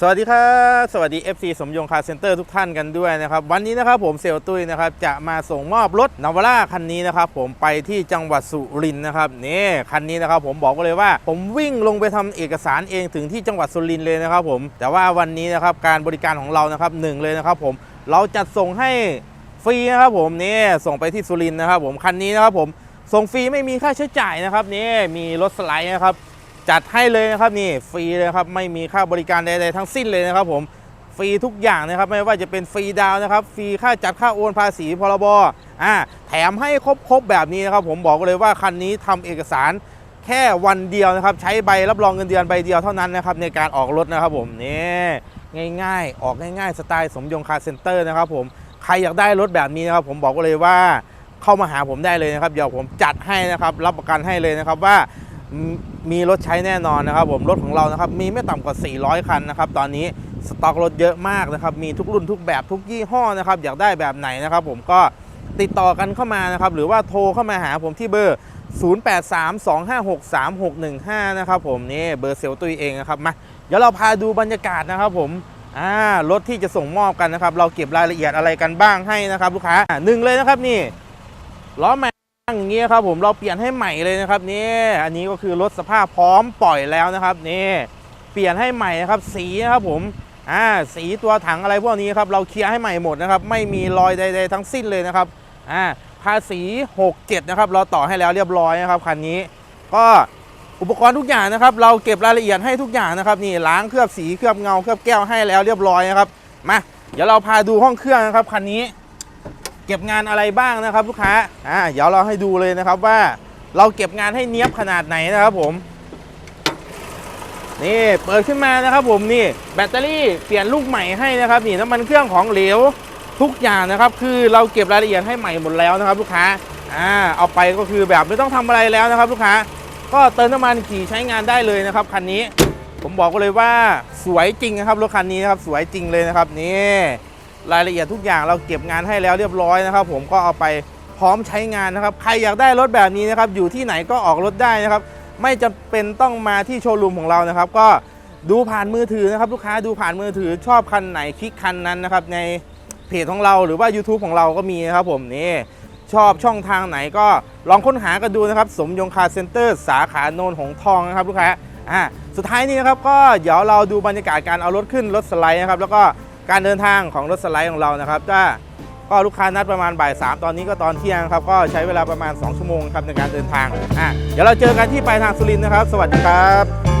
สวัสดีครับสวัสดี FC สมยงคาร์เซ็นเตอร์ทุกท่านกันด้วยนะครับ วันนี้นะครับผมเซลตุ้ยนะครับจะมาส่งมอบรถนาวาร่าคันนี้นะครับผมไปที่จังหวัดสุรินทร์นะครับนี่คันนี้นะครับผมบอกเลยว่า ผมวิ่งลงไปทำเอกสารเองถึงที่จังหวัดสุรินทร์เลยนะครับผมแต่ว่าวันนี้นะครับการบริการของเรานะครับหนึ่งเลยนะครับผมเราจัดส่งให้ฟรีนะครับผมนี่ส่งไปที่สุรินทร์นะครับผมคันนี้นะครับผมส่งฟรีไม่มีค่าใช้จ่ายนะครับนี่มีรถสไลด์นะครับ จัดให้เลยนะครับนี่ฟรีเลยครับไม่มีค่าบริการใดๆทั้งสิ้นเลยนะครับผมฟรีทุกอย่างนะครับไม่ว่าจะเป็นฟรีดาวนะครับฟรีค่าจัดค่าโอนภาษีพรบอ่าแถมให้ครบๆแบบนี้นะครับผมบอกเลยว่าคันนี้ทำเอกสารแค่วันเดียวนะครับใช้ใบรับรองเงินเดือนใบเดียวเท่านั้นนะครับในการออกรถนะครับผมนี่ง่ายๆ ออกง่ายๆ สไตล์สมยงคาร์เซ็นเตอร์นะครับผมใครอยากได้รถแบบนี้นะครับผมบอกเลยว่าเข้ามาหาผมได้เลยนะครับเดี๋ยวผมจัดให้นะครับรับประกันให้เลยนะครับว่า มีรถใช้แน่นอนนะครับผมรถของเรานะครับมีไม่ต่ำกว่า 400 คันนะครับตอนนี้สต็อกรถเยอะมากนะครับมีทุกรุ่นทุกแบบทุกยี่ห้อนะครับอยากได้แบบไหนนะครับผมก็ติดต่อกันเข้ามานะครับหรือว่าโทรเข้ามาหาผมที่เบอร์ 0832563615 นะครับผมนี่เบอร์เซลตุยเองนะครับมาเดี๋ยวเราพาดูบรรยากาศนะครับผมอ่ารถที่จะส่งมอบกันนะครับ เราเก็บรายละเอียดอะไรกันบ้างให้นะครับลูกค้าหนึ่งเลยนะครับนี่ล้อแม็ อย่างเงี้ยครับผมเราเปลี่ยนให้ใหม่เลยนะครับนี่อันนี้ก็คือรถสภาพพร้อมปล่อยแล้วนะครับนี่เปลี่ยนให้ใหม่นะครับสีนะครับผมอ่าสีตัวถังอะไรพวกนี้ครับเราเคลียร์ให้ใหม่หมดนะครับไม่มีรอยใดๆทั้งสิ้นเลยนะครับอ่าภาษี67นะครับเราต่อให้แล้วเรียบร้อยนะครับคันนี้ ก็อุปกรณ์ทุกอย่างนะครับ เราเก็บรายละเอียดให้ทุกอย่างนะครับนี่ล้างเคลือบสีเคลือบเงาเคลือบแก้วให้แล้วเรียบร้อยนะครับมาเดี๋ยวเราพาดูห้องเครื่องนะครับคันนี้ เก็บงานอะไรบ้างนะครับ ลูกค้าอ่าเดี๋ยวเราให้ดูเลยนะครับว่าเราเก็บงานให้เนี้ยบขนาดไหนนะครับผม นี่เปิดขึ้นมานะครับผมนี่แบตเตอรี่เปลี่ยนลูกใหม่ให้นะครับ นี่น้ำมันเครื่องของเหลวทุกอย่างนะครับ คือเราเก็บรายละเอียดให้ใหม่หมดแล้วนะครับ ลูกค้าอ่าเอาไปก็คือแบบไม่ต้องทำอะไรแล้วนะครับ ลูกค้า ก็เติมน้ำมันขี่ใช้งานได้เลยนะครับคันนี้ ผมบอกเลยว่าสวยจริงนะครับรถคันนี้นะครับสวยจริงเลยนะครับนี่ รายละเอียดทุกอย่างเราเก็บงานให้แล้วเรียบร้อยนะครับ ผมก็เอาไปพร้อมใช้งานนะครับ ใครอยากได้รถแบบนี้นะครับ อยู่ที่ไหนก็ออกรถได้นะครับ ไม่จำเป็นต้องมาที่โชว์รูมของเรานะครับ ก็ดูผ่านมือถือนะครับ ลูกค้าดูผ่านมือถือชอบคันไหนคลิกคันนั้นนะครับ ในเพจของเราหรือว่า YouTube ของเราก็มีนะครับผมนี่ชอบช่องทางไหนก็ลองค้นหากันดูนะครับ สมยงคาเซ็นเตอร์สาขาโนนหงทองนะครับลูกค้าอ่าสุดท้ายนี้นะครับก็เดี๋ยวเราดูบรรยากาศการเอารถขึ้นรถสไลด์นะครับ แล้วก็ การเดินทางของรถสไลด์ของเรานะครับก็ก็ลูกค้านัดประมาณบ่ายสามตอนนี้ก็ตอนเที่ยงครับ ก็ใช้เวลาประมาณ 2 ชั่วโมงครับในการเดินทางอะเดี๋ยวเราเจอกันที่ปลายทางสุรินทร์นะครับ สวัสดีครับ